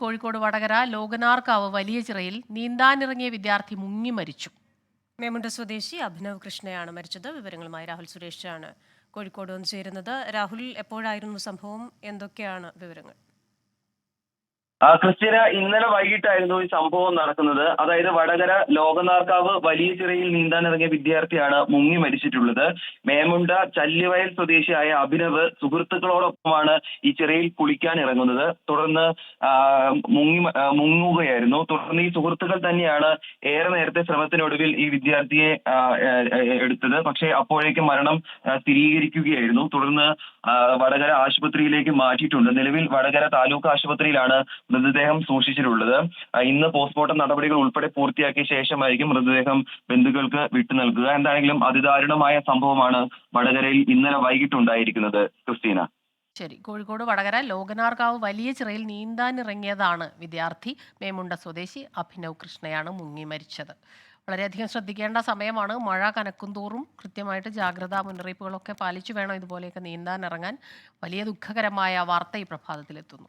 കോഴിക്കോട് വടകര ലോകനാർക്കാവ് വലിയ ചിറയിൽ നീന്താനിറങ്ങിയ വിദ്യാർത്ഥി മുങ്ങി മരിച്ചു. മേമുണ്ട സ്വദേശി അഭിനവ് കൃഷ്ണയാണ് മരിച്ചത്. വിവരങ്ങളുമായി രാഹുൽ സുരേഷാണ് കോഴിക്കോട് വന്ന് ചേരുന്നത്. രാഹുൽ എപ്പോഴായിരുന്നു സംഭവം? എന്തൊക്കെയാണ് വിവരങ്ങൾ? ആ, ക്രിസ്റ്റീന ഇന്നലെ വൈകിട്ടായിരുന്നു ഈ സംഭവം നടക്കുന്നത്. അതായത് വടകര ലോകനാർക്കാവ് വലിയ ചിറയിൽ നീന്താനിറങ്ങിയ വിദ്യാർത്ഥിയാണ് മുങ്ങി മരിച്ചിട്ടുള്ളത്. മേമുണ്ട ചല്ലിവയൽ സ്വദേശിയായ അഭിനവ് സുഹൃത്തുക്കളോടൊപ്പമാണ് ഈ ചിറയിൽ കുളിക്കാൻ ഇറങ്ങുന്നത്. തുടർന്ന് മുങ്ങി മുങ്ങുകയായിരുന്നു. തുടർന്ന് ഈ സുഹൃത്തുക്കൾ തന്നെയാണ് ഏറെ നേരത്തെ ശ്രമത്തിനൊടുവിൽ ഈ വിദ്യാർത്ഥിയെ എടുത്തത്. പക്ഷേ അപ്പോഴേക്കും മരണം സ്ഥിരീകരിക്കുകയായിരുന്നു. തുടർന്ന് വടകര ആശുപത്രിയിലേക്ക് മാറ്റിയിട്ടുണ്ട്. നിലവിൽ വടകര താലൂക്ക് ആശുപത്രിയിലാണ് മൃതദേഹം സൂക്ഷിച്ചിട്ടുള്ളത്. ഇന്ന് പോസ്റ്റ്മോർട്ടം നടപടികൾ ഉൾപ്പെടെ പൂർത്തിയാക്കിയ ശേഷമായിരിക്കും മൃതദേഹം ബന്ധുക്കൾക്ക് വിട്ടു നൽകുക. എന്താണെങ്കിലും അതിദാരുണമായ സംഭവമാണ് വടകരയിൽ ഇന്നലെ വൈകിട്ടുണ്ടായിരിക്കുന്നത്. ക്രിസ്റ്റീന. ശരി. കോഴിക്കോട് വടകര ലോകനാർക്കാവ് വലിയ ചിറയിൽ നീന്താനിറങ്ങിയതാണ് വിദ്യാർത്ഥി മേമുണ്ട സ്വദേശി അഭിനവ് കൃഷ്ണയാണ് മുങ്ങി മരിച്ചത്. വളരെയധികം ശ്രദ്ധിക്കേണ്ട സമയമാണ്. മഴ കനക്കുംതോറും കൃത്യമായിട്ട് ജാഗ്രതാ മുന്നറിയിപ്പുകളൊക്കെ പാലിച്ചു വേണം ഇതുപോലെയൊക്കെ നീന്താൻ ഇറങ്ങാൻ വലിയ ദുഃഖകരമായ വാർത്ത ഈ പ്രഭാതത്തിലെത്തുന്നു.